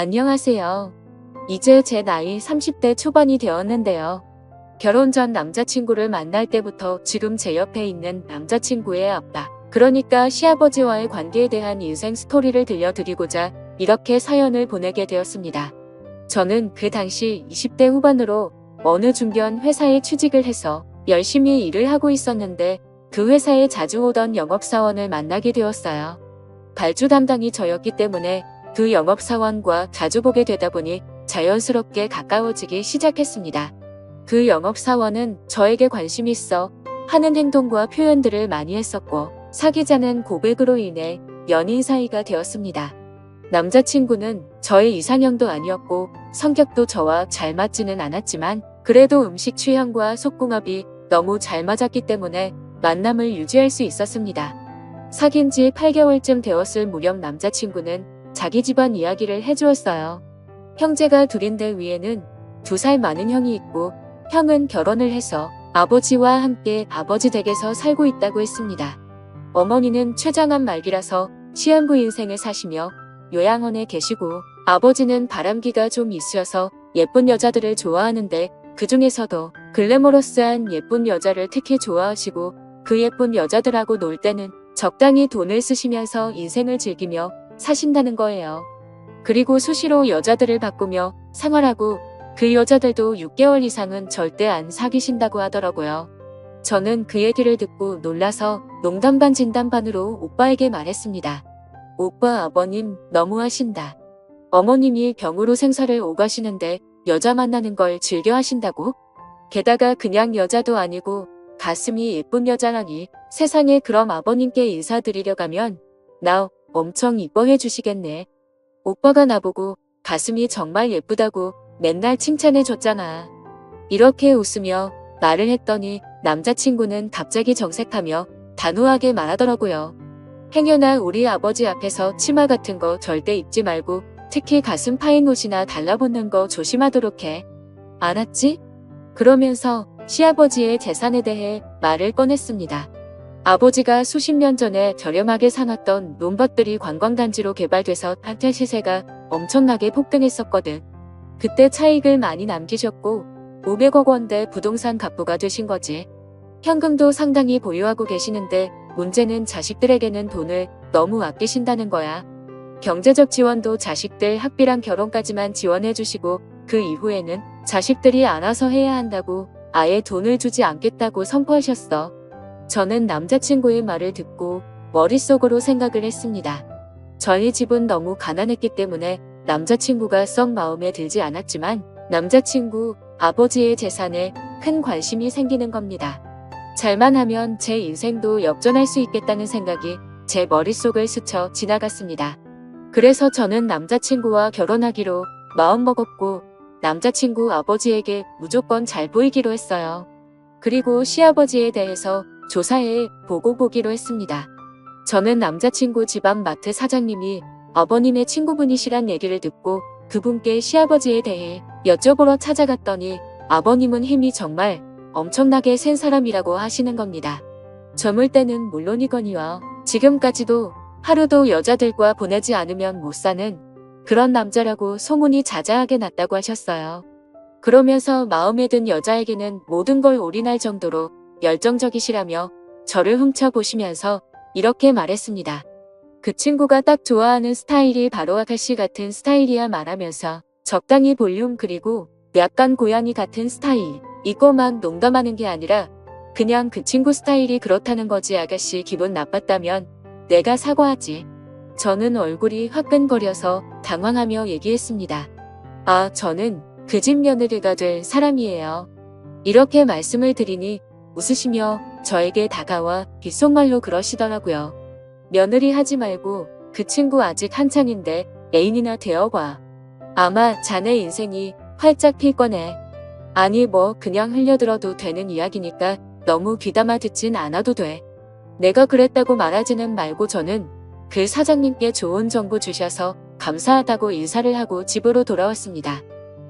안녕하세요. 이제 제 나이 30대 초반이 되었는데요. 결혼 전 남자친구를 만날 때부터 지금 제 옆에 있는 남자친구의 아빠, 그러니까 시아버지와의 관계에 대한 인생 스토리를 들려드리고자 이렇게 사연을 보내게 되었습니다. 저는 그 당시 20대 후반으로 어느 중견 회사에 취직을 해서 열심히 일을 하고 있었는데 그 회사에 자주 오던 영업사원을 만나게 되었어요. 발주 담당이 저였기 때문에 그 영업사원과 자주 보게 되다 보니 자연스럽게 가까워지기 시작했습니다. 그 영업사원은 저에게 관심 있어 하는 행동과 표현들을 많이 했었고 사귀자는 고백으로 인해 연인 사이가 되었습니다. 남자친구는 저의 이상형도 아니었고 성격도 저와 잘 맞지는 않았지만 그래도 음식 취향과 속궁합이 너무 잘 맞았기 때문에 만남을 유지할 수 있었습니다. 사귄 지 8개월쯤 되었을 무렵 남자친구는 자기 집안 이야기를 해주었어요. 형제가 둘인데 위에는 두 살 많은 형이 있고 형은 결혼을 해서 아버지와 함께 아버지 댁에서 살고 있다고 했습니다. 어머니는 최장암 말기라서 시한부 인생을 사시며 요양원에 계시고 아버지는 바람기가 좀 있으셔서 예쁜 여자들을 좋아하는데 그 중에서도 글래머러스한 예쁜 여자를 특히 좋아하시고 그 예쁜 여자들하고 놀 때는 적당히 돈을 쓰시면서 인생을 즐기며 사신다는 거예요. 그리고 수시로 여자들을 바꾸며 생활하고 그 여자들도 6개월 이상은 절대 안 사귀신다고 하더라고요. 저는 그 얘기를 듣고 놀라서 농담 반 진담 반으로 오빠에게 말했습니다. 오빠 아버님 너무하신다. 어머님이 병으로 생사를 오가시는데 여자 만나는 걸 즐겨 하신다고? 게다가 그냥 여자도 아니고 가슴이 예쁜 여자라니 세상에 그럼 아버님께 인사드리려 가면 나 엄청 이뻐해 주시겠네. 오빠가 나보고 가슴이 정말 예쁘다고 맨날 칭찬해 줬잖아. 이렇게 웃으며 말을 했더니 남자친구는 갑자기 정색하며 단호하게 말하더라고요. 행여나 우리 아버지 앞에서 치마 같은 거 절대 입지 말고 특히 가슴 파인 옷이나 달라붙는 거 조심하도록 해. 알았지? 그러면서 시아버지의 재산에 대해 말을 꺼냈습니다. 아버지가 수십 년 전에 저렴하게 사놨던 논밭들이 관광단지로 개발돼서 한때 시세가 엄청나게 폭등했었거든. 그때 차익을 많이 남기셨고 500억 원대 부동산 갑부가 되신 거지. 현금도 상당히 보유하고 계시는데 문제는 자식들에게는 돈을 너무 아끼신다는 거야. 경제적 지원도 자식들 학비랑 결혼까지만 지원해 주시고 그 이후에는 자식들이 알아서 해야 한다고 아예 돈을 주지 않겠다고 선포하셨어. 저는 남자친구의 말을 듣고 머릿속으로 생각을 했습니다. 저희 집은 너무 가난했기 때문에 남자친구가 썩 마음에 들지 않았지만 남자친구 아버지의 재산에 큰 관심이 생기는 겁니다. 잘만 하면 제 인생도 역전할 수 있겠다는 생각이 제 머릿속을 스쳐 지나갔습니다. 그래서 저는 남자친구와 결혼하기로 마음먹었고 남자친구 아버지에게 무조건 잘 보이기로 했어요. 그리고 시아버지에 대해서 조사해 보고 보기로 했습니다. 저는 남자친구 집안 마트 사장님이 아버님의 친구분이시란 얘기를 듣고 그분께 시아버지에 대해 여쭤보러 찾아갔더니 아버님은 힘이 정말 엄청나게 센 사람이라고 하시는 겁니다. 저물 때는 물론이거니와 지금까지도 하루도 여자들과 보내지 않으면 못 사는 그런 남자라고 소문이 자자하게 났다고 하셨어요. 그러면서 마음에 든 여자에게는 모든 걸 올인할 정도로 열정적이시라며 저를 훔쳐보시면서 이렇게 말했습니다. 그 친구가 딱 좋아하는 스타일이 바로 아가씨 같은 스타일이야 말하면서 적당히 볼륨 그리고 약간 고양이 같은 스타일. 이거 막 농담하는 게 아니라 그냥 그 친구 스타일이 그렇다는 거지 아가씨 기분 나빴다면 내가 사과하지. 저는 얼굴이 화끈거려서 당황하며 얘기했습니다. 아, 저는 그 집 며느리가 될 사람이에요. 이렇게 말씀을 드리니 웃으시며 저에게 다가와 귓속말로 그러시더라고요. 며느리 하지 말고 그 친구 아직 한창인데 애인이나 되어봐. 아마 자네 인생이 활짝 필 거네. 아니 뭐 그냥 흘려들어도 되는 이야기니까 너무 귀담아 듣진 않아도 돼. 내가 그랬다고 말하지는 말고 저는 그 사장님께 좋은 정보 주셔서 감사하다고 인사를 하고 집으로 돌아왔습니다.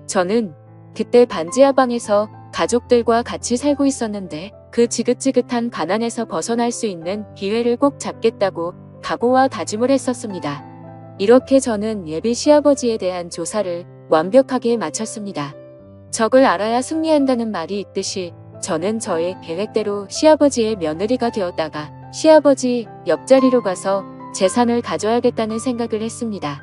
저는 그때 반지하 방에서 가족들과 같이 살고 있었는데 그 지긋지긋한 가난에서 벗어날 수 있는 기회를 꼭 잡겠다고 각오와 다짐을 했었습니다. 이렇게 저는 예비 시아버지에 대한 조사를 완벽하게 마쳤습니다. 적을 알아야 승리한다는 말이 있듯이 저는 저의 계획대로 시아버지의 며느리가 되었다가 시아버지 옆자리로 가서 재산을 가져야겠다는 생각을 했습니다.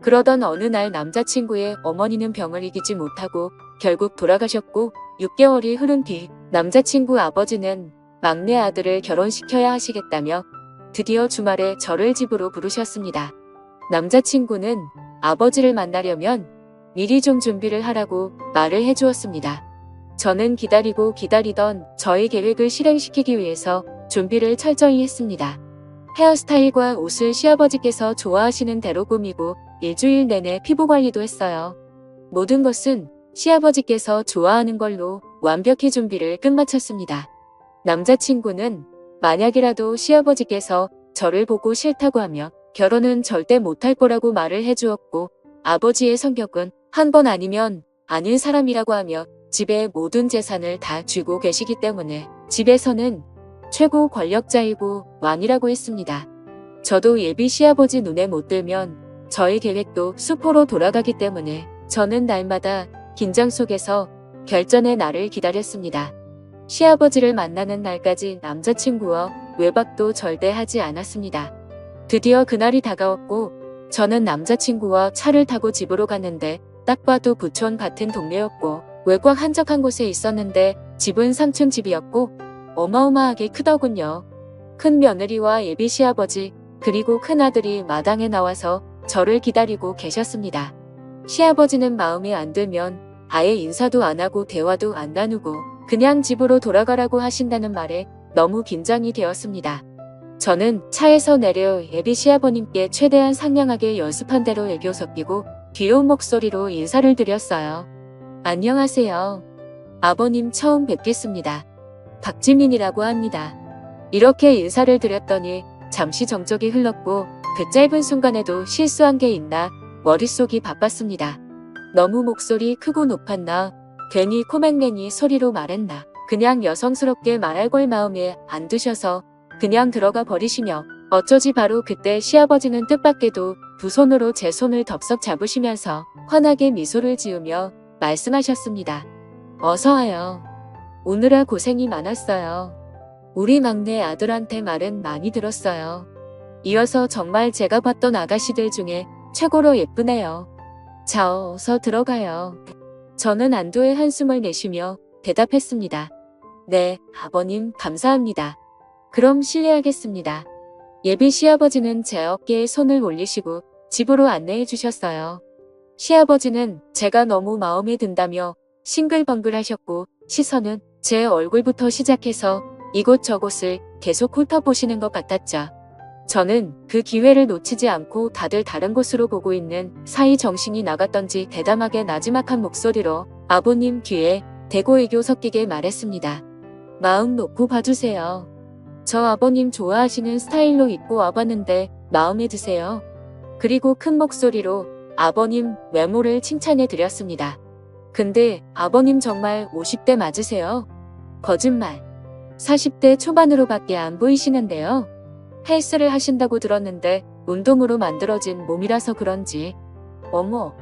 그러던 어느 날 남자친구의 어머니는 병을 이기지 못하고 결국 돌아가셨고 6개월이 흐른 뒤 남자친구 아버지는 막내 아들을 결혼시켜야 하시겠다며 드디어 주말에 저를 집으로 부르셨습니다. 남자친구는 아버지를 만나려면 미리 좀 준비를 하라고 말을 해주었습니다. 저는 기다리고 기다리던 저의 계획을 실행시키기 위해서 준비를 철저히 했습니다. 헤어스타일과 옷을 시아버지께서 좋아하시는 대로 꾸미고 일주일 내내 피부 관리도 했어요. 모든 것은 시아버지께서 좋아하는 걸로 완벽히 준비를 끝마쳤습니다. 남자친구는 만약이라도 시아버지께서 저를 보고 싫다고 하면 결혼은 절대 못할 거라고 말을 해주었고 아버지의 성격은 한 번 아니면 아닌 사람이라고 하며 집의 모든 재산을 다 쥐고 계시기 때문에 집에서는 최고 권력자이고 왕이라고 했습니다. 저도 예비 시아버지 눈에 못 들면 저의 계획도 수포로 돌아가기 때문에 저는 날마다 긴장 속에서 결전의 날을 기다렸습니다. 시아버지를 만나는 날까지 남자친구와 외박도 절대 하지 않았습니다. 드디어 그날이 다가왔고 저는 남자친구와 차를 타고 집으로 갔는데 딱 봐도 부촌 같은 동네였고 외곽 한적한 곳에 있었는데 집은 3층 집이었고 어마어마하게 크더군요. 큰 며느리와 예비 시아버지 그리고 큰아들이 마당에 나와서 저를 기다리고 계셨습니다. 시아버지는 마음에 안 들면 아예 인사도 안 하고 대화도 안 나누고 그냥 집으로 돌아가라고 하신다는 말에 너무 긴장이 되었습니다. 저는 차에서 내려 예비 시아버님께 최대한 상냥하게 연습한 대로 애교 섞이고 귀여운 목소리로 인사를 드렸어요. 안녕하세요. 아버님 처음 뵙겠습니다. 박지민이라고 합니다. 이렇게 인사를 드렸더니 잠시 정적이 흘렀고 그 짧은 순간에도 실수한 게 있나 머릿속이 바빴습니다. 너무 목소리 크고 높았나 괜히 코맹맹이 소리로 말했나 그냥 여성스럽게 말할 걸 마음에 안 드셔서 그냥 들어가 버리시며 어쩌지 바로 그때 시아버지는 뜻밖에도 두 손으로 제 손을 덥석 잡으시면서 환하게 미소를 지으며 말씀하셨습니다. 어서 와요. 오느라 고생이 많았어요. 우리 막내 아들한테 말은 많이 들었어요. 이어서 정말 제가 봤던 아가씨들 중에 최고로 예쁘네요. 자, 어서 들어가요. 저는 안도의 한숨을 내쉬며 대답했습니다. 네, 아버님, 감사합니다. 그럼 실례하겠습니다. 예비 시아버지는 제 어깨에 손을 올리시고 집으로 안내해 주셨어요. 시아버지는 제가 너무 마음에 든다며 싱글벙글 하셨고 시선은 제 얼굴부터 시작해서 이곳저곳을 계속 훑어보시는 것 같았죠. 저는 그 기회를 놓치지 않고 다들 다른 곳으로 보고 있는 사이 정신이 나갔던지 대담하게 나지막한 목소리로 아버님 귀에 대고 애교 섞이게 말했습니다. 마음 놓고 봐주세요. 저 아버님 좋아하시는 스타일로 입고 와봤는데 마음에 드세요. 그리고 큰 목소리로 아버님 외모를 칭찬해 드렸습니다. 근데 아버님 정말 50대 맞으세요? 거짓말. 40대 초반으로밖에 안 보이시는데요. 헬스를 하신다고 들었는데 운동으로 만들어진 몸이라서 그런지. 어머,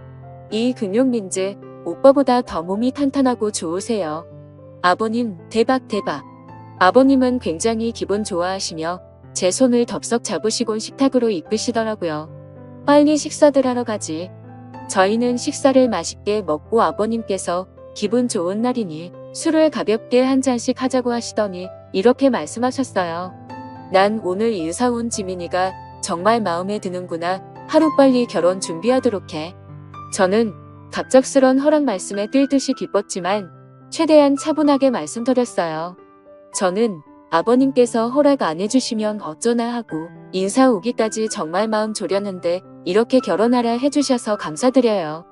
이 근육민지 오빠보다 더 몸이 탄탄하고 좋으세요. 아버님 대박 대박. 아버님은 굉장히 기분 좋아하시며 제 손을 덥석 잡으시곤 식탁으로 이끄시더라고요. 빨리 식사들 하러 가지. 저희는 식사를 맛있게 먹고 아버님께서 기분 좋은 날이니 술을 가볍게 한 잔씩 하자고 하시더니 이렇게 말씀하셨어요. 난 오늘 인사 온 지민이가 정말 마음에 드는구나. 하루빨리 결혼 준비하도록 해. 저는 갑작스런 허락 말씀에 뛸 듯이 기뻤지만 최대한 차분하게 말씀드렸어요. 저는 아버님께서 허락 안 해주시면 어쩌나 하고 인사 오기까지 정말 마음 졸였는데 이렇게 결혼하라 해주셔서 감사드려요.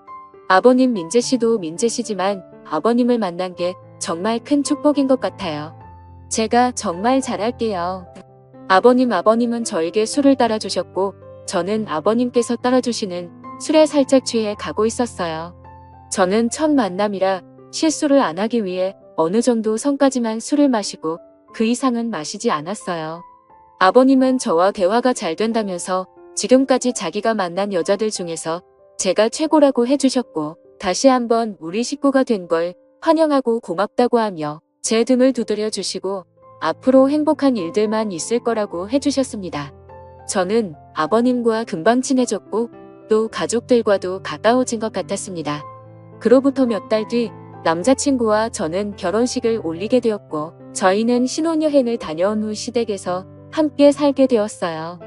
아버님 민재 씨도 민재 씨지만 아버님을 만난 게 정말 큰 축복인 것 같아요. 제가 정말 잘할게요. 아버님 아버님은 저에게 술을 따라주셨고 저는 아버님께서 따라주시는 술에 살짝 취해 가고 있었어요. 저는 첫 만남이라 실수를 안 하기 위해 어느 정도 성까지만 술을 마시고 그 이상은 마시지 않았어요. 아버님은 저와 대화가 잘 된다면서 지금까지 자기가 만난 여자들 중에서 제가 최고라고 해주셨고 다시 한번 우리 식구가 된 걸 환영하고 고맙다고 하며 제 등을 두드려 주시고 앞으로 행복한 일들만 있을 거라고 해주셨습니다. 저는 아버님과 금방 친해졌고 또 가족들과도 가까워진 것 같았습니다. 그로부터 몇 달 뒤 남자친구와 저는 결혼식을 올리게 되었고 저희는 신혼여행을 다녀온 후 시댁에서 함께 살게 되었어요.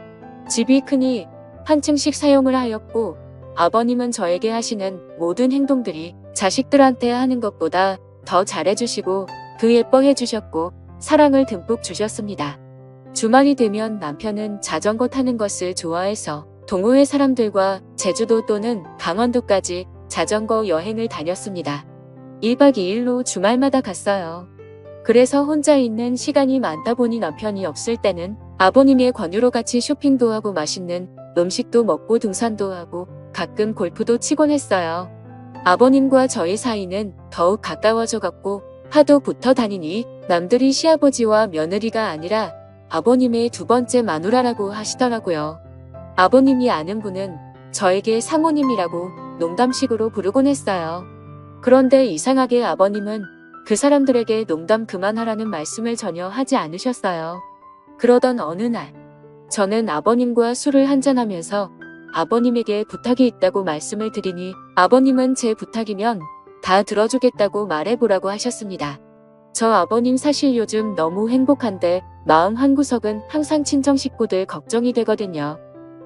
집이 크니 한 층씩 사용을 하였고 아버님은 저에게 하시는 모든 행동들이 자식들한테 하는 것보다 더 잘해주시고 그 예뻐해 주셨고 사랑을 듬뿍 주셨습니다. 주말이 되면 남편은 자전거 타는 것을 좋아해서 동호회 사람들과 제주도 또는 강원도까지 자전거 여행을 다녔습니다. 1박 2일로 주말마다 갔어요. 그래서 혼자 있는 시간이 많다 보니 남편이 없을 때는 아버님의 권유로 같이 쇼핑도 하고 맛있는 음식도 먹고 등산도 하고 가끔 골프도 치곤 했어요. 아버님과 저희 사이는 더욱 가까워져 갔고 하도 붙어 다니니 남들이 시아버지와 며느리가 아니라 아버님의 두 번째 마누라라고 하시더라고요. 아버님이 아는 분은 저에게 사모님이라고 농담식으로 부르곤 했어요. 그런데 이상하게 아버님은 그 사람들에게 농담 그만하라는 말씀을 전혀 하지 않으셨어요. 그러던 어느 날, 저는 아버님과 술을 한잔하면서 아버님에게 부탁이 있다고 말씀을 드리니 아버님은 제 부탁이면 다 들어주겠다고 말해보라고 하셨습니다. 저 아버님 사실 요즘 너무 행복한데 마음 한구석은 항상 친정 식구들 걱정이 되거든요.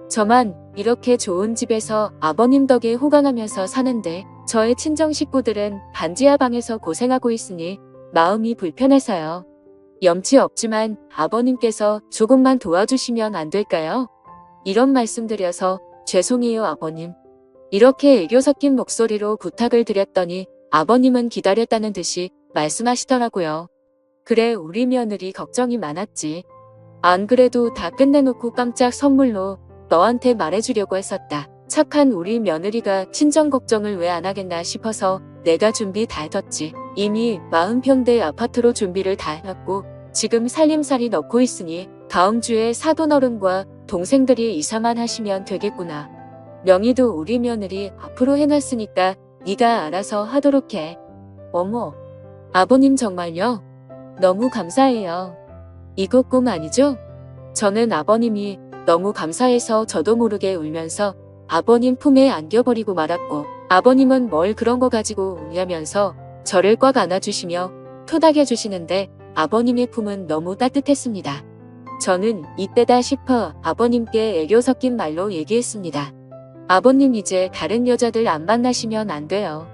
저만 이렇게 좋은 집에서 아버님 덕에 호강하면서 사는데 저의 친정 식구들은 반지하 방에서 고생하고 있으니 마음이 불편해서요. 염치 없지만 아버님께서 조금만 도와주시면 안 될까요? 이런 말씀드려서 죄송해요 아버님. 이렇게 애교 섞인 목소리로 부탁을 드렸더니 아버님은 기다렸다는 듯이 말씀하시더라고요. 그래 우리 며느리 걱정이 많았지. 안 그래도 다 끝내놓고 깜짝 선물로 너한테 말해주려고 했었다. 착한 우리 며느리가 친정 걱정을 왜 안 하겠나 싶어서 내가 준비 다 해뒀지. 이미 40평대 아파트로 준비를 다 해놨고 지금 살림살이 넣고 있으니 다음 주에 사돈어른과 동생들이 이사만 하시면 되겠구나. 명의도 우리 며느리 앞으로 해놨으니까 네가 알아서 하도록 해. 어머, 아버님 정말요? 너무 감사해요. 이거 꿈 아니죠? 저는 아버님이 너무 감사해서 저도 모르게 울면서 아버님 품에 안겨버리고 말았고 아버님은 뭘 그런 거 가지고 우냐면서 저를 꽉 안아주시며 토닥여 주시는데 아버님의 품은 너무 따뜻했습니다. 저는 이때다 싶어 아버님께 애교 섞인 말로 얘기했습니다. 아버님 이제 다른 여자들 안 만나시면 안 돼요.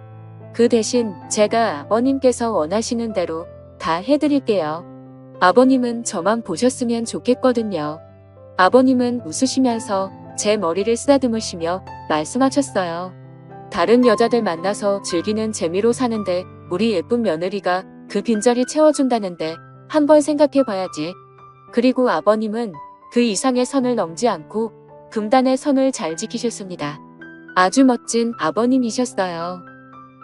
그 대신 제가 아버님께서 원하시는 대로 다 해드릴게요. 아버님은 저만 보셨으면 좋겠거든요. 아버님은 웃으시면서 제 머리를 쓰다듬으시며 말씀하셨어요. 다른 여자들 만나서 즐기는 재미로 사는데 우리 예쁜 며느리가 그 빈자리 채워준다는데 한번 생각해 봐야지. 그리고 아버님은 그 이상의 선을 넘지 않고 금단의 선을 잘 지키셨습니다. 아주 멋진 아버님이셨어요.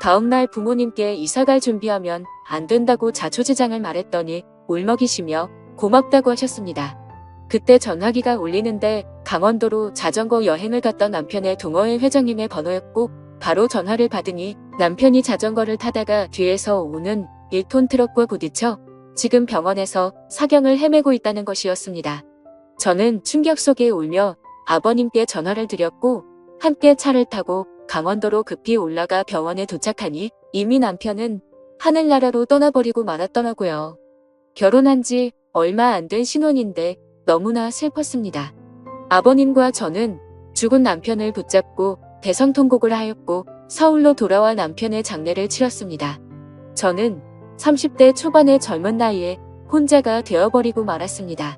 다음날 부모님께 이사갈 준비하면 안 된다고 자초지장을 말했더니 울먹이시며 고맙다고 하셨습니다. 그때 전화기가 울리는데 강원도로 자전거 여행을 갔던 남편의 동호회 회장님의 번호였고 바로 전화를 받으니 남편이 자전거를 타다가 뒤에서 오는 1톤 트럭과 부딪혀 지금 병원에서 사경을 헤매고 있다는 것이었습니다. 저는 충격 속에 울며 아버님께 전화를 드렸고 함께 차를 타고 강원도로 급히 올라가 병원에 도착하니 이미 남편은 하늘나라로 떠나버리고 말았더라고요. 결혼한 지 얼마 안 된 신혼인데 너무나 슬펐습니다. 아버님과 저는 죽은 남편을 붙잡고 대성통곡을 하였고 서울로 돌아와 남편의 장례를 치렀습니다. 저는 30대 초반의 젊은 나이에 혼자가 되어버리고 말았습니다.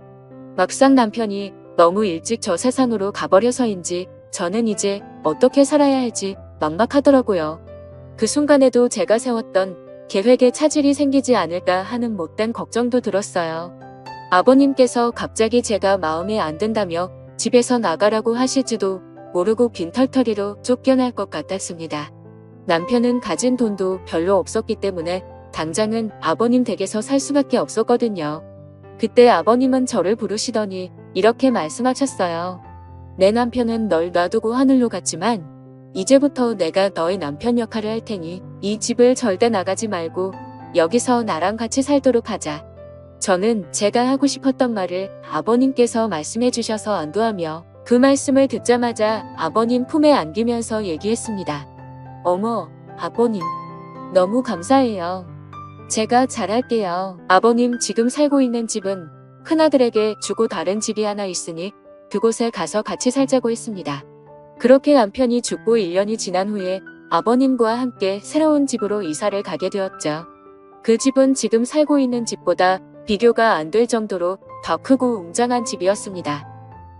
막상 남편이 너무 일찍 저 세상으로 가버려서인지 저는 이제 어떻게 살아야 할지 막막하더라고요. 그 순간에도 제가 세웠던 계획에 차질이 생기지 않을까 하는 못된 걱정도 들었어요. 아버님께서 갑자기 제가 마음에 안 든다며 집에서 나가라고 하실지도 모르고 빈털터리로 쫓겨날 것 같았습니다. 남편은 가진 돈도 별로 없었기 때문에 당장은 아버님 댁에서 살 수밖에 없었거든요. 그때 아버님은 저를 부르시더니 이렇게 말씀하셨어요. 내 남편은 널 놔두고 하늘로 갔지만 이제부터 내가 너의 남편 역할을 할 테니 이 집을 절대 나가지 말고 여기서 나랑 같이 살도록 하자. 저는 제가 하고 싶었던 말을 아버님께서 말씀해 주셔서 안도하며 그 말씀을 듣자마자 아버님 품에 안기면서 얘기했습니다. 어머, 아버님. 너무 감사해요. 제가 잘할게요. 아버님 지금 살고 있는 집은 큰아들에게 주고 다른 집이 하나 있으니 그곳에 가서 같이 살자고 했습니다. 그렇게 남편이 죽고 1년이 지난 후에 아버님과 함께 새로운 집으로 이사를 가게 되었죠. 그 집은 지금 살고 있는 집보다 비교가 안 될 정도로 더 크고 웅장한 집이었습니다.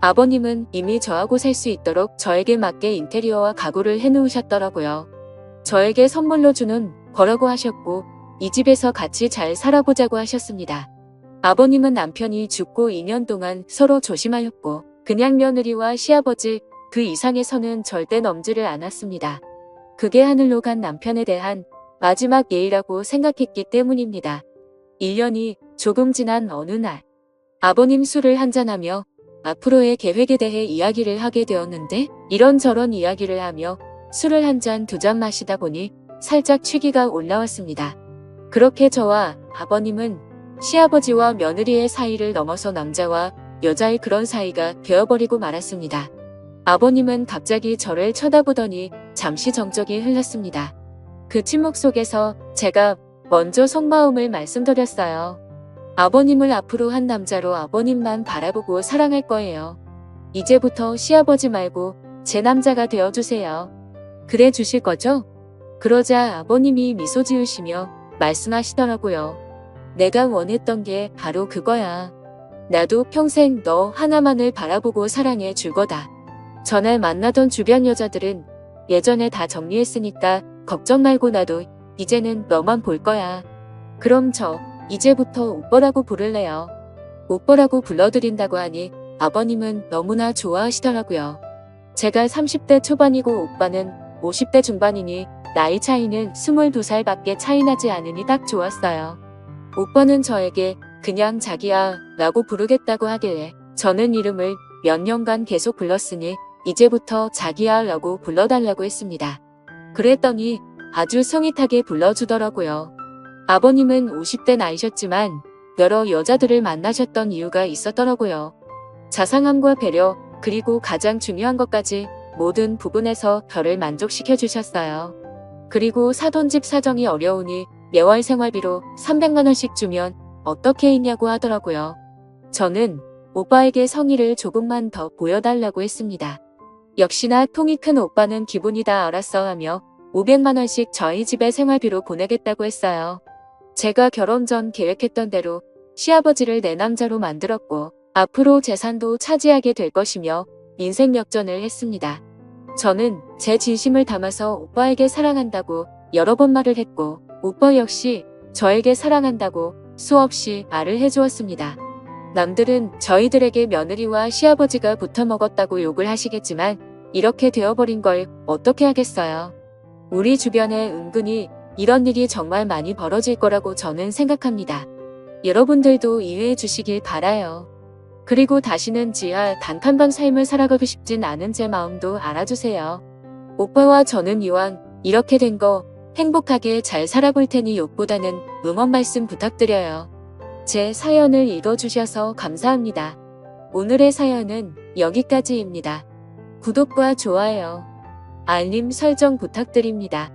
아버님은 이미 저하고 살 수 있도록 저에게 맞게 인테리어와 가구를 해놓으셨더라고요. 저에게 선물로 주는 거라고 하셨고 이 집에서 같이 잘 살아보자고 하셨습니다. 아버님은 남편이 죽고 2년 동안 서로 조심하였고 그냥 며느리와 시아버지 그 이상에서는 절대 넘지를 않았습니다. 그게 하늘로 간 남편에 대한 마지막 예의라고 생각했기 때문입니다. 1년이 조금 지난 어느 날 아버님 술을 한잔하며 앞으로의 계획에 대해 이야기를 하게 되었는데 이런저런 이야기를 하며 술을 한 잔 두잔 마시다 보니 살짝 취기가 올라왔습니다. 그렇게 저와 아버님은 시아버지와 며느리의 사이를 넘어서 남자와 여자의 그런 사이가 되어버리고 말았습니다. 아버님은 갑자기 저를 쳐다보더니 잠시 정적이 흘렀습니다. 그 침묵 속에서 제가 먼저 속마음을 말씀드렸어요. 아버님을 앞으로 한 남자로 아버님만 바라보고 사랑할 거예요. 이제부터 시아버지 말고 제 남자가 되어주세요. 그래 주실 거죠? 그러자 아버님이 미소 지으시며 말씀하시더라고요. 내가 원했던 게 바로 그거야. 나도 평생 너 하나만을 바라보고 사랑해 줄 거다. 전날 만나던 주변 여자들은 예전에 다 정리했으니까 걱정 말고 나도 이제는 너만 볼 거야. 그럼 저 이제부터 오빠라고 부를래요. 오빠라고 불러드린다고 하니 아버님은 너무나 좋아하시더라고요. 제가 30대 초반이고 오빠는 50대 중반이니 나이 차이는 22살밖에 차이 나지 않으니 딱 좋았어요. 오빠는 저에게 그냥 자기야 라고 부르겠다고 하길래 저는 이름을 몇 년간 계속 불렀으니 이제부터 자기야 라고 불러달라고 했습니다. 그랬더니 아주 성의하게 불러주더라고요. 아버님은 50대 나이셨지만 여러 여자들을 만나셨던 이유가 있었더라고요. 자상함과 배려 그리고 가장 중요한 것까지 모든 부분에서 저를 만족시켜 주셨어요. 그리고 사돈 집 사정이 어려우니 매월 생활비로 300만원씩 주면 어떻게 있냐고 하더라고요. 저는 오빠에게 성의를 조금만 더 보여달라고 했습니다. 역시나 통이 큰 오빠는 기분이 다 알았어 하며 500만원씩 저희 집에 생활비로 보내겠다고 했어요. 제가 결혼 전 계획했던 대로 시아버지를 내 남자로 만들었고 앞으로 재산도 차지하게 될 것이며 인생 역전을 했습니다. 저는 제 진심을 담아서 오빠에게 사랑한다고 여러 번 말을 했고 오빠 역시 저에게 사랑한다고 수없이 말을 해주었습니다. 남들은 저희들에게 며느리와 시아버지가 붙어 먹었다고 욕을 하시겠지만 이렇게 되어버린 걸 어떻게 하겠어요. 우리 주변에 은근히 이런 일이 정말 많이 벌어질 거라고 저는 생각합니다. 여러분들도 이해해 주시길 바라요. 그리고 다시는 지하 단칸방 삶을 살아가고 싶진 않은 제 마음도 알아주세요. 오빠와 저는 이왕 이렇게 된 거 행복하게 잘 살아볼 테니 욕보다는 응원 말씀 부탁드려요. 제 사연을 읽어주셔서 감사합니다. 오늘의 사연은 여기까지입니다. 구독과 좋아요, 알림 설정 부탁드립니다.